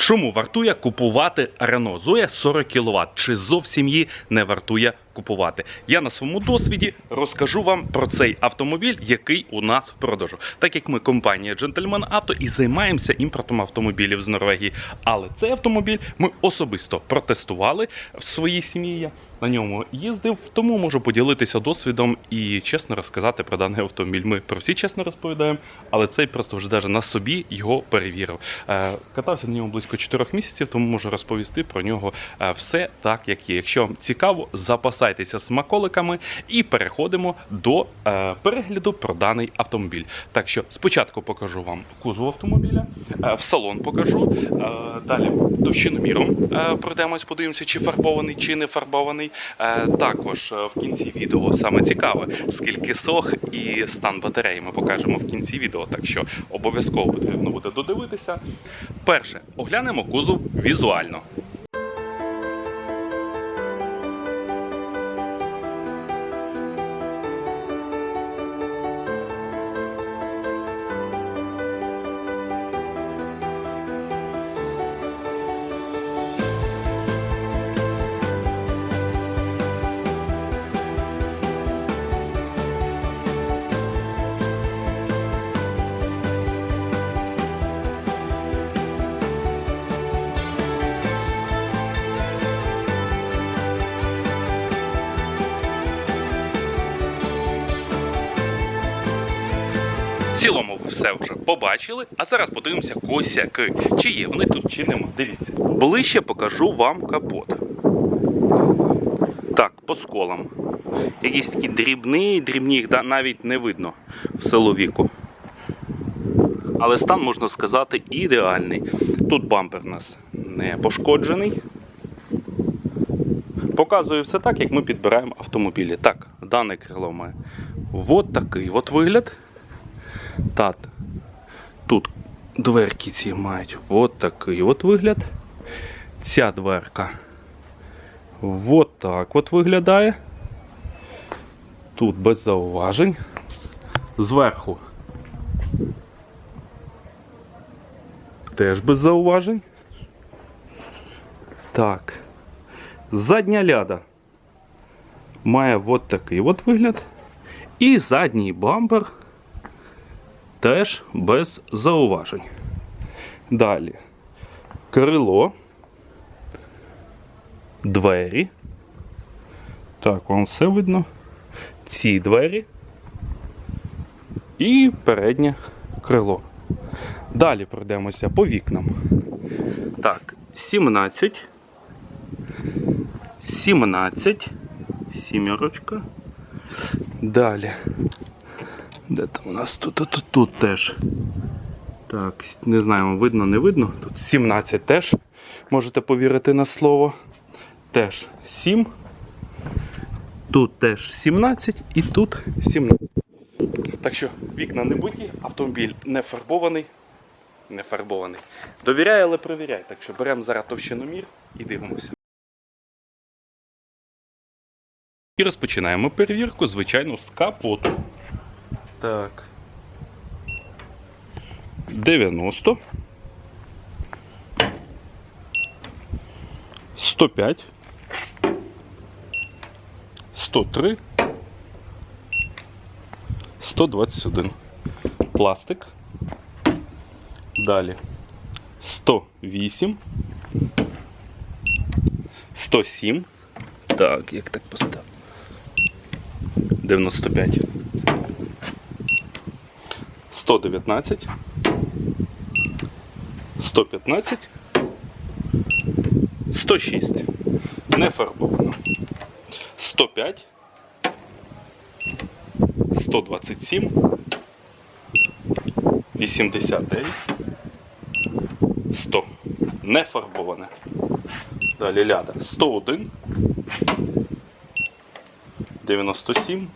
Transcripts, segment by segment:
Чому вартує купувати Renault Zoe 40 кВт? Чи зовсім її не вартує купувати? Я на своєму досвіді розкажу вам про цей автомобіль, який у нас в продажу. Так як ми компанія Gentleman Auto і займаємося імпортом автомобілів з Норвегії. Але цей автомобіль ми особисто протестували в своїй сім'ї. Я на ньому їздив, тому можу поділитися досвідом і чесно розказати про даний автомобіль. Ми про всі чесно розповідаємо, але цей просто вже навіть на собі його перевірив. Е, Катався на ньому близько 4 місяців, тому можу розповісти про нього е, все так, як є. Якщо вам цікаво, запасайтеся смаколиками і переходимо до е, перегляду про даний автомобіль. Так що спочатку покажу вам кузов автомобіля, е, в салон покажу, е, далі товщиноміром е, пройдемось, подивимося, чи фарбований, чи не фарбований. Е, Також е, в кінці відео саме цікаве, скільки сох і стан батареї ми покажемо в кінці відео. Так що обов'язково потрібно буде додивитися. Перше, оглянемо кузов візуально. Все вже побачили, а зараз подивимося косяки. Чи є вони тут, чи нема. Дивіться. Ближче покажу вам капот. Так, по сколам. Якісь такі дрібні, дрібні їх навіть не видно в силовіку. Але стан, можна сказати, ідеальний. Тут бампер у нас не пошкоджений. Показую все так, як ми підбираємо автомобілі. Так, дане крило має от такий от вигляд. Так, тут дверки ці мають от такий от вигляд. Ця дверка от так от виглядає. Тут без зауважень. Зверху теж без зауважень. Так. Задня ляда має от такий от вигляд. І задній бампер теж без зауважень. Далі крило, двері. Так, вам все видно. Ці двері і переднє крило. Далі пройдемося по вікнам. Так, 17. 17. Сімерочка. Далі. Де там у нас тут, тут, тут теж. Так, не знаю, видно, не видно. Тут 17 теж. Можете повірити на слово. Теж 7. Тут теж 17 і тут 17. Так що вікна не биті, автомобіль не фарбований. Не фарбований. Довіряй, але перевіряй. Так що беремо зараз товщиномір і дивимося. І розпочинаємо перевірку, звичайно, з капоту. Так. 90. 105. 103. 121. Пластик. Далі. 108. 107. Так, як так постав? 95. 119, 115, 106. Не фарбовано. 105, 127, 89, 100. Не фарбоване. Далі ляда. 101, 97,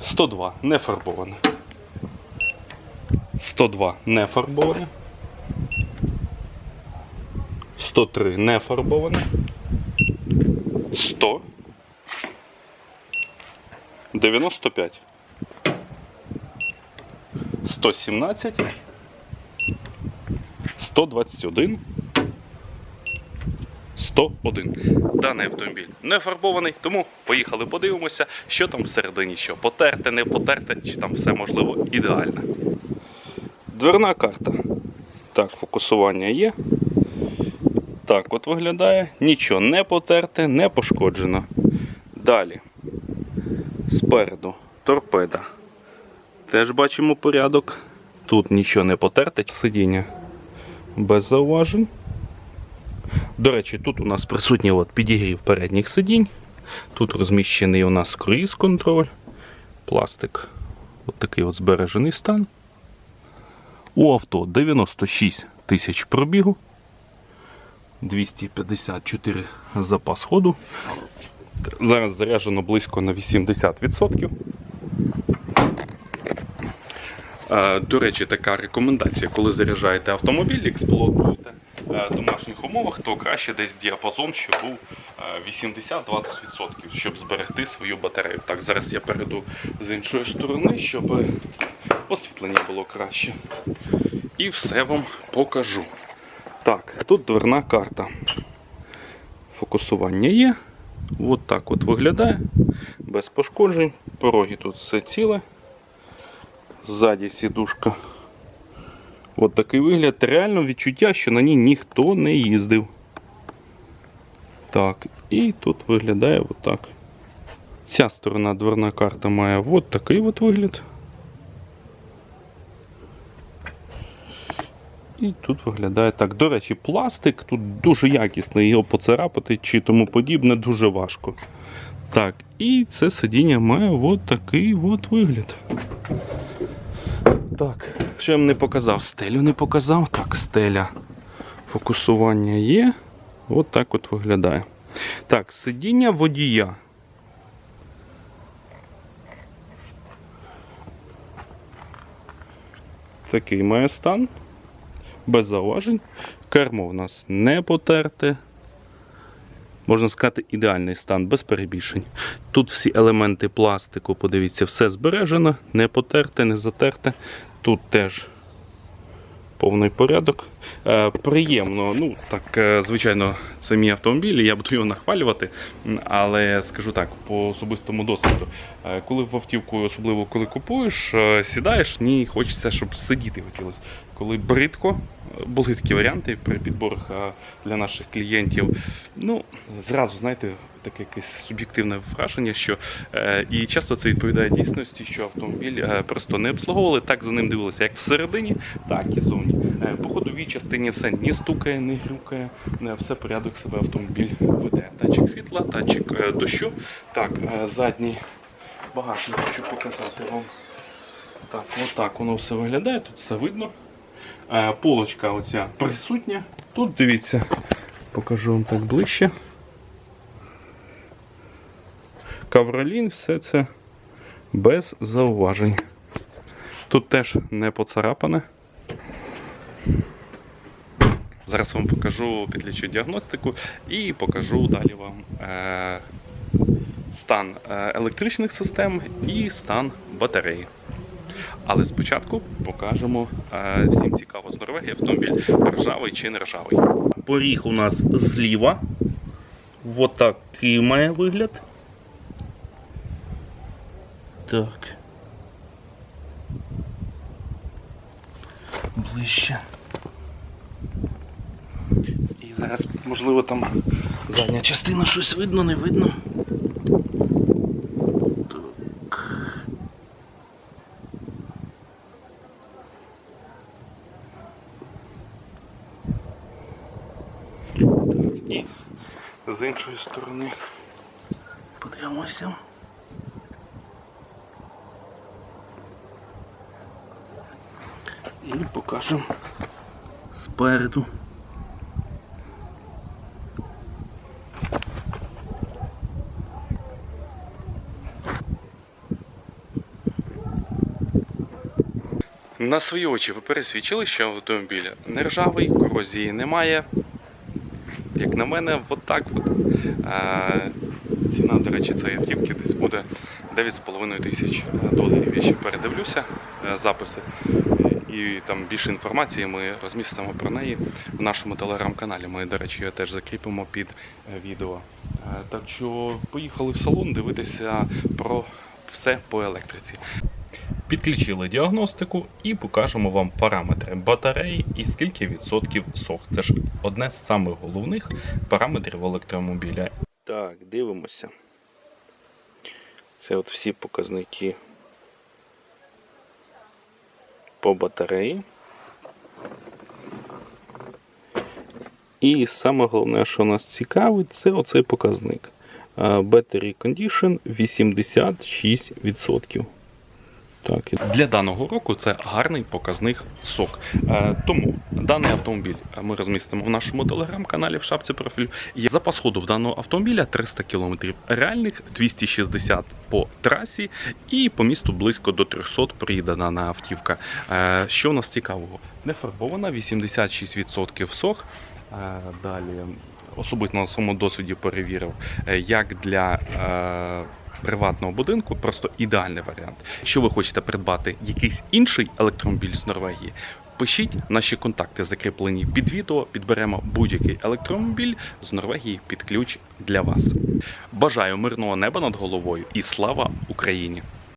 102. Не фарбоване. 102 не фарбоване. 103 не фарбоване. 100. 95. 117. 121. 101. Даний автомобіль не фарбований, тому поїхали подивимося, що там всередині, що потерте, не потерте, чи там все можливо ідеально. Дверна карта. Так, фокусування є. Так, от виглядає. Нічого не потерте, не пошкоджено. Далі. Спереду торпеда. Теж бачимо порядок. Тут нічого не потерте. Сидіння без зауважень. До речі, тут у нас присутній от підігрів передніх сидінь. Тут розміщений у нас круїз контроль. Пластик. От такий от збережений стан. У авто 96 тисяч пробігу. 254 запас ходу. Зараз заряджено близько на 80%. Е, До речі, така рекомендація, коли заряджаєте автомобіль, експлуатуєте е, в домашніх умовах, то краще десь діапазон, щоб був е, 80-20%, щоб зберегти свою батарею. Так, зараз я перейду з іншої сторони, щоб освітлення було краще. І все вам покажу. Так, тут дверна карта. Фокусування є. От так от виглядає. Без пошкоджень. Пороги тут все ціле. Ззаді сідушка. От такий вигляд. Реально відчуття, що на ній ніхто не їздив. Так, і тут виглядає отак. Ця сторона дверна карта має от такий от вигляд. І тут виглядає так. До речі, пластик тут дуже якісний, його поцарапати чи тому подібне дуже важко. Так, і це сидіння має от такий от вигляд. Так, що я вам не показав? Стелю не показав. Так, стеля. Фокусування є. От так от виглядає. Так, сидіння водія. Такий має стан. Без зауважень. Кермо в нас не потерте. Можна сказати, ідеальний стан, без перебільшень. Тут всі елементи пластику, подивіться, все збережено, не потерте, не затерте. Тут теж повний порядок. Е, приємно, ну так, е, звичайно, це мій автомобіль, я буду його нахвалювати. Але скажу так, по особистому досвіду, е, коли в автівку, особливо коли купуєш, сідаєш, ні, хочеться, щоб сидіти хотілося. Коли бридко, були такі варіанти при підборах для наших клієнтів. Ну, зразу, знаєте, таке якесь суб'єктивне враження, що е, і часто це відповідає дійсності, що автомобіль е, просто не обслуговували, так за ним дивилися як всередині, так і зовні. Е, по ходовій частині все ні стукає, ні грюкає, все порядок себе автомобіль веде. Датчик світла, датчик дощу. Так, задній багажник хочу показати вам. Так, отак воно все виглядає, тут все видно. Полочка оця присутня. Тут дивіться, покажу вам так ближче. Кавролін, все це без зауважень. Тут теж не поцарапане. Зараз вам покажу підлічу діагностику і покажу далі вам е, стан е, електричних систем і стан батареї. Але спочатку покажемо е, всім цікаво з Норвегії автомобіль ржавий чи не ржавий. Поріг у нас зліва. Вот такий має вигляд. Так. Ближче. І зараз, можливо, там задня частина щось видно, не видно. Так. Так, і з іншої сторони подивимося. І покажемо спереду. На свої очі ви пересвідчили, що автомобіль не ржавий, корозії немає. Як на мене, от так от. Ціна, до речі, цієї автівки десь буде 9,5 тисяч доларів. Я ще передивлюся е, записи. І там більше інформації ми розмістимо про неї в нашому телеграм-каналі. Ми, до речі, його теж закріпимо під е, відео. Е, Так що поїхали в салон дивитися про все по електриці. Підключили діагностику і покажемо вам параметри батареї і скільки відсотків сох. Це ж одне з самих головних параметрів електромобіля. Так, дивимося. Це от всі показники по батареї. І саме головне, що нас цікавить, це оцей показник. Battery Condition 86%. Так. Для даного року це гарний показник сок. Е, Тому даний автомобіль ми розмістимо в нашому телеграм-каналі в шапці профілю. Запас ходу в даного автомобіля 300 км, реальних 260 по трасі і по місту близько до 300 приїде дана автівка. Е, Що у нас цікавого? Не фарбована, 86% сох. Е, Далі особисто на своєму досвіді перевірив, як для приватного будинку, просто ідеальний варіант. Якщо ви хочете придбати якийсь інший електромобіль з Норвегії, пишіть наші контакти закріплені під відео. Підберемо будь-який електромобіль з Норвегії під ключ для вас. Бажаю мирного неба над головою і слава Україні!